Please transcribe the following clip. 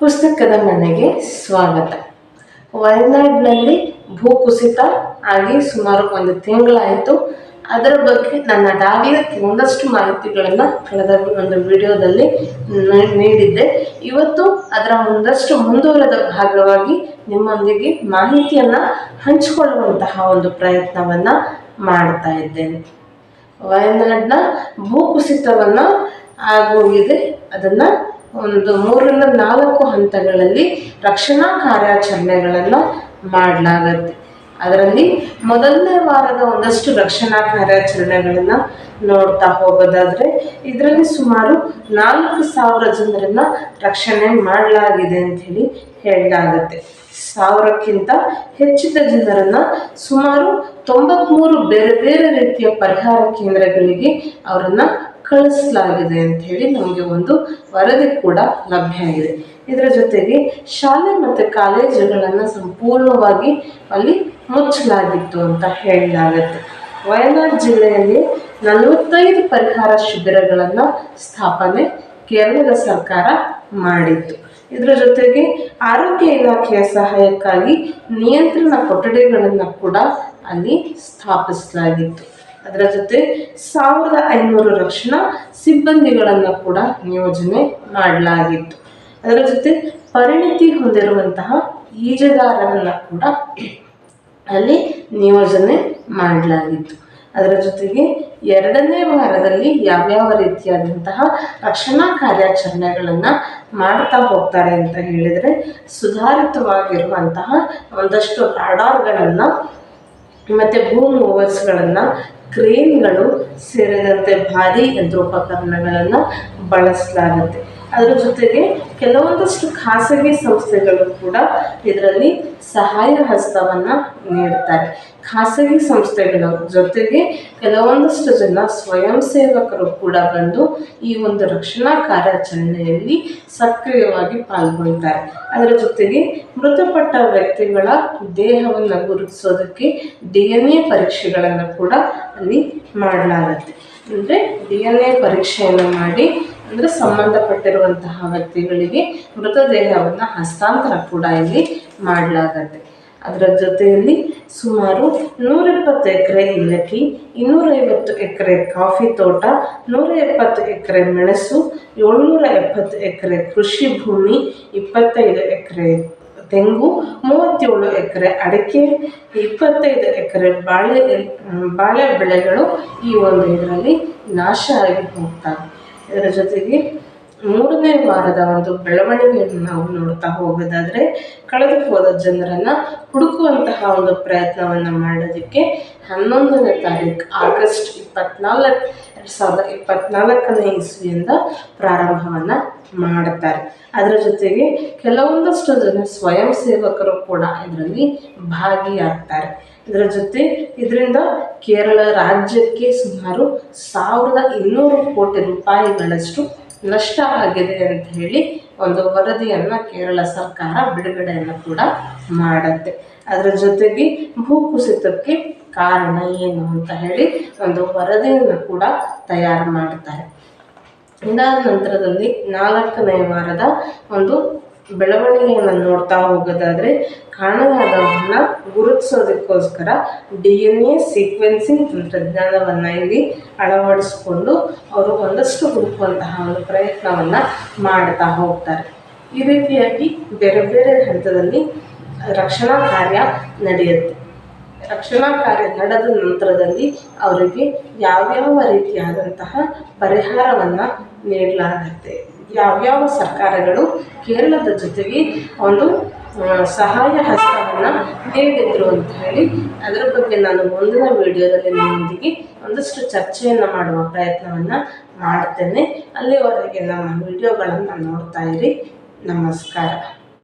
ಪುಸ್ತಕದ ಮನೆಗೆ ಸ್ವಾಗತ. ವಯನಾಡ್ನಲ್ಲಿ ಭೂಕುಸಿತ ಆಗಿ ಸುಮಾರು ಒಂದು ತಿಂಗಳಾಯಿತು. ಅದರ ಬಗ್ಗೆ ನನ್ನ ಡಾಲಿಯ ಒಂದಷ್ಟು ಮಾಹಿತಿಗಳನ್ನು ಕಳೆದ ಒಂದು ವಿಡಿಯೋದಲ್ಲಿ ನೀಡಿದ್ದೆ. ಇವತ್ತು ಅದರ ಒಂದಷ್ಟು ಮುಂದುವರೆದ ಭಾಗವಾಗಿ ನಿಮ್ಮೊಂದಿಗೆ ಮಾಹಿತಿಯನ್ನು ಹಂಚಿಕೊಳ್ಳುವಂತಹ ಒಂದು ಪ್ರಯತ್ನವನ್ನು ಮಾಡ್ತಾ ಇದ್ದೇನೆ. ವಯನಾಡಿನ ಭೂಕುಸಿತವನ್ನು ಆಗೋಗಿದೆ ಅದನ್ನು ಒಂದು ಮೂರರಿಂದ ನಾಲ್ಕು ಹಂತಗಳಲ್ಲಿ ರಕ್ಷಣಾ ಕಾರ್ಯಾಚರಣೆಗಳನ್ನು ಮಾಡಲಾಗತ್ತೆ. ಅದರಲ್ಲಿ ಮೊದಲನೇ ವಾರದ ಒಂದಷ್ಟು ರಕ್ಷಣಾ ಕಾರ್ಯಾಚರಣೆಗಳನ್ನು ನೋಡ್ತಾ ಹೋಗೋದಾದರೆ, ಇದರಲ್ಲಿ ಸುಮಾರು ನಾಲ್ಕು ಸಾವಿರ ಜನರನ್ನ ರಕ್ಷಣೆ ಮಾಡಲಾಗಿದೆ ಅಂತ ಹೇಳಿ ಹೇಳಲಾಗತ್ತೆ. ಸಾವಿರಕ್ಕಿಂತ ಹೆಚ್ಚಿದ ಜನರನ್ನ ಸುಮಾರು ತೊಂಬತ್ಮೂರು ಬೇರೆ ಬೇರೆ ರೀತಿಯ ಪರಿಹಾರ ಕೇಂದ್ರಗಳಿಗೆ ಅವರನ್ನ ಕಳಿಸಲಾಗಿದೆ ಅಂತ ಹೇಳಿ ನಮಗೆ ಒಂದು ವರದಿ ಕೂಡ ಲಭ್ಯ ಆಗಿದೆ ಇದರ ಜೊತೆಗೆ ಶಾಲೆ ಮತ್ತು ಕಾಲೇಜುಗಳನ್ನು ಸಂಪೂರ್ಣವಾಗಿ ಅಲ್ಲಿ ಮುಚ್ಚಲಾಗಿತ್ತು ಅಂತ ಹೇಳಲಾಗತ್ತೆ. ವಯನಾಡ್ ಜಿಲ್ಲೆಯಲ್ಲಿ ನಲವತ್ತೈದು ಪರಿಹಾರ ಶಿಬಿರಗಳನ್ನು ಸ್ಥಾಪನೆ ಕೇರಳದ ಸರ್ಕಾರ ಮಾಡಿತ್ತು. ಇದರ ಜೊತೆಗೆ ಆರೋಗ್ಯ ಇಲಾಖೆಯ ಸಹಾಯಕ್ಕಾಗಿ ನಿಯಂತ್ರಣ ಕೊಠಡಿಗಳನ್ನು ಕೂಡ ಅಲ್ಲಿ ಸ್ಥಾಪಿಸಲಾಗಿತ್ತು. ಅದರ ಜೊತೆ ಸಾವಿರದ ಐನೂರು ರಕ್ಷಣಾ ಸಿಬ್ಬಂದಿಗಳನ್ನ ಕೂಡ ನಿಯೋಜನೆ ಮಾಡಲಾಗಿತ್ತು. ಅದರ ಜೊತೆ ಪರಿಣಿತಿ ಹೊಂದಿರುವಂತಹ ಈಜುಗಾರರನ್ನ ಕೂಡ ಅಲ್ಲಿ ನಿಯೋಜನೆ ಮಾಡಲಾಗಿತ್ತು. ಅದರ ಜೊತೆಗೆ ಎರಡನೇ ವಾರದಲ್ಲಿ ಯಾವ್ಯಾವ ರೀತಿಯಾದಂತಹ ರಕ್ಷಣಾ ಕಾರ್ಯಾಚರಣೆಗಳನ್ನ ಮಾಡ್ತಾ ಹೋಗ್ತಾರೆ ಅಂತ ಹೇಳಿದರೆ ಸುಧಾರಿತವಾಗಿರುವಂತಹ ಒಂದಷ್ಟು ರಾಡಾರ್ಗಳನ್ನು ಮತ್ತೆ ಭೂ ಮೂವರ್ಸ್ಗಳನ್ನು ಕ್ರೇನ್ಗಳು ಸೇರಿದಂತೆ ಭಾರಿ ಯಂತ್ರೋಪಕರಣಗಳನ್ನು ಬಳಸಲಾಗುತ್ತೆ. ಅದರ ಜೊತೆಗೆ ಕೆಲವೊಂದಷ್ಟು ಖಾಸಗಿ ಸಂಸ್ಥೆಗಳು ಕೂಡ ಇದರಲ್ಲಿ ಸಹಾಯ ಹಸ್ತವನ್ನು ನೀಡ್ತಾರೆ. ಖಾಸಗಿ ಸಂಸ್ಥೆಗಳ ಜೊತೆಗೆ ಕೆಲವೊಂದಷ್ಟು ಜನ ಸ್ವಯಂ ಸೇವಕರು ಕೂಡ ಬಂದು ಈ ಒಂದು ರಕ್ಷಣಾ ಕಾರ್ಯಾಚರಣೆಯಲ್ಲಿ ಸಕ್ರಿಯವಾಗಿ ಪಾಲ್ಗೊಳ್ತಾರೆ. ಅದರ ಜೊತೆಗೆ ಮೃತಪಟ್ಟ ವ್ಯಕ್ತಿಗಳ ದೇಹವನ್ನು ಗುರುತಿಸೋದಕ್ಕೆ ಡಿ ಎನ್ ಎ ಪರೀಕ್ಷೆಗಳನ್ನು ಕೂಡ ಅಲ್ಲಿ ಮಾಡಲಾಗುತ್ತೆ ಅಂದರೆ ಡಿ ಎನ್ ಎ ಪರೀಕ್ಷೆಯನ್ನು ಮಾಡಿ ಅಂದರೆ ಸಂಬಂಧಪಟ್ಟಿರುವಂತಹ ವ್ಯಕ್ತಿಗಳಿಗೆ ಮೃತದೇಹವನ್ನು ಹಸ್ತಾಂತರ ಕೂಡ ಇಲ್ಲಿ ಮಾಡಲಾಗತ್ತೆ. ಅದರ ಜೊತೆಯಲ್ಲಿ ಸುಮಾರು ನೂರಿಪ್ಪತ್ತು ಎಕರೆ ಏಲಕ್ಕಿ ಇನ್ನೂರೈವತ್ತು ಎಕರೆ ಕಾಫಿ ತೋಟ ನೂರ ಎಪ್ಪತ್ತು ಎಕರೆ ಮೆಣಸು ಏಳ್ನೂರ ಎಪ್ಪತ್ತು ಎಕರೆ ಕೃಷಿ ಭೂಮಿ, ಇಪ್ಪತ್ತೈದು ಎಕರೆ ತೆಂಗು, ಮೂವತ್ತೇಳು ಎಕರೆ ಅಡಿಕೆ, ಇಪ್ಪತ್ತೈದು ಎಕರೆ ಬಾಳೆ ಬಾಳೆ ಬೆಳೆಗಳು ಈ ಒಂದು ಇದರಲ್ಲಿ ನಾಶ ಆಗಿ ಹೋಗ್ತವೆ ಇದರ ಜೊತೆಗೆ ಮೂರನೇ ವಾರದ ಒಂದು ಬೆಳವಣಿಗೆಯನ್ನು ನಾವು ನೋಡ್ತಾ ಹೋಗೋದಾದರೆ ಕಳೆದು ಹೋದ ಜನರನ್ನು ಹುಡುಕುವಂತಹ ಒಂದು ಪ್ರಯತ್ನವನ್ನು ಮಾಡೋದಕ್ಕೆ ಹನ್ನೊಂದನೇ ತಾರೀಕು ಆಗಸ್ಟ್ ಇಪ್ಪತ್ನಾಲ್ಕು, ಎರಡು ಸಾವಿರದ ಇಪ್ಪತ್ನಾಲ್ಕನೇ ಇಸ್ವಿಯಿಂದ ಪ್ರಾರಂಭವನ್ನು ಮಾಡುತ್ತಾರೆ ಅದರ ಜೊತೆಗೆ ಕೆಲವೊಂದಷ್ಟು ಜನ ಸ್ವಯಂ ಸೇವಕರು ಕೂಡ ಇದರಲ್ಲಿ ಭಾಗಿಯಾಗ್ತಾರೆ. ಇದರ ಜೊತೆ ಇದರಿಂದ ಕೇರಳ ರಾಜ್ಯಕ್ಕೆ ಸುಮಾರು ಸಾವಿರದ ಇನ್ನೂರು ಕೋಟಿ ರೂಪಾಯಿಗಳಷ್ಟು ನಷ್ಟ ಆಗಿದೆ ಅಂತ ಹೇಳಿ ಒಂದು ವರದಿಯನ್ನು ಕೇರಳ ಸರ್ಕಾರ ಬಿಡುಗಡೆಯನ್ನು ಕೂಡ ಮಾಡುತ್ತೆ. ಅದರ ಜೊತೆಗೆ ಭೂಕುಸಿತಕ್ಕೆ ಕಾರಣ ಏನು ಅಂತ ಹೇಳಿ ಒಂದು ವರದಿಯನ್ನು ಕೂಡ ತಯಾರು ಮಾಡ್ತಾರೆ. ಇದಾದ ನಂತರದಲ್ಲಿ ನಾಲ್ಕನೇ ವಾರದ ಒಂದು ಬೆಳವಣಿಗೆಯನ್ನು ನೋಡ್ತಾ ಹೋಗೋದಾದರೆ ಕಾಣೆಯಾದವನ್ನ ಗುರುತಿಸೋದಕ್ಕೋಸ್ಕರ ಡಿ ಎನ್ ಎ ಸೀಕ್ವೆನ್ಸಿಂಗ್ ತಂತ್ರಜ್ಞಾನವನ್ನು ಇಲ್ಲಿ ಅಳವಡಿಸಿಕೊಂಡು ಅವರು ಒಂದಷ್ಟು ಹುಡುಕುವಂತಹ ಒಂದು ಪ್ರಯತ್ನವನ್ನು ಮಾಡ್ತಾ ಹೋಗ್ತಾರೆ. ಈ ರೀತಿಯಾಗಿ ಬೇರೆ ಬೇರೆ ಹಂತದಲ್ಲಿ ರಕ್ಷಣಾ ಕಾರ್ಯ ನಡೆಯುತ್ತೆ. ರಕ್ಷಣಾ ಕಾರ್ಯ ನಡೆದ ನಂತರದಲ್ಲಿ ಅವರಿಗೆ ಯಾವ್ಯಾವ ರೀತಿಯಾದಂತಹ ಪರಿಹಾರವನ್ನು ನೀಡಲಾಗುತ್ತೆ? ಯಾವ್ಯಾವ ಸರ್ಕಾರಗಳು ಕೇರಳದ ಜೊತೆಗೆ ಒಂದು ಸಹಾಯ ಹಸ್ತವನ್ನು ನೀಡಿದ್ರು ಅಂತ ಹೇಳಿ ಅದರ ಬಗ್ಗೆ ನಾನು ಮುಂದಿನ ವಿಡಿಯೋದಲ್ಲಿ ನಿಮ್ಮೊಂದಿಗೆ ಒಂದಷ್ಟು ಚರ್ಚೆಯನ್ನು ಮಾಡುವ ಪ್ರಯತ್ನವನ್ನು ಮಾಡ್ತೇನೆ. ಅಲ್ಲಿವರೆಗೆ ನಮ್ಮ ವಿಡಿಯೋಗಳನ್ನು ನೋಡ್ತಾ ಇರಿ. ನಮಸ್ಕಾರ.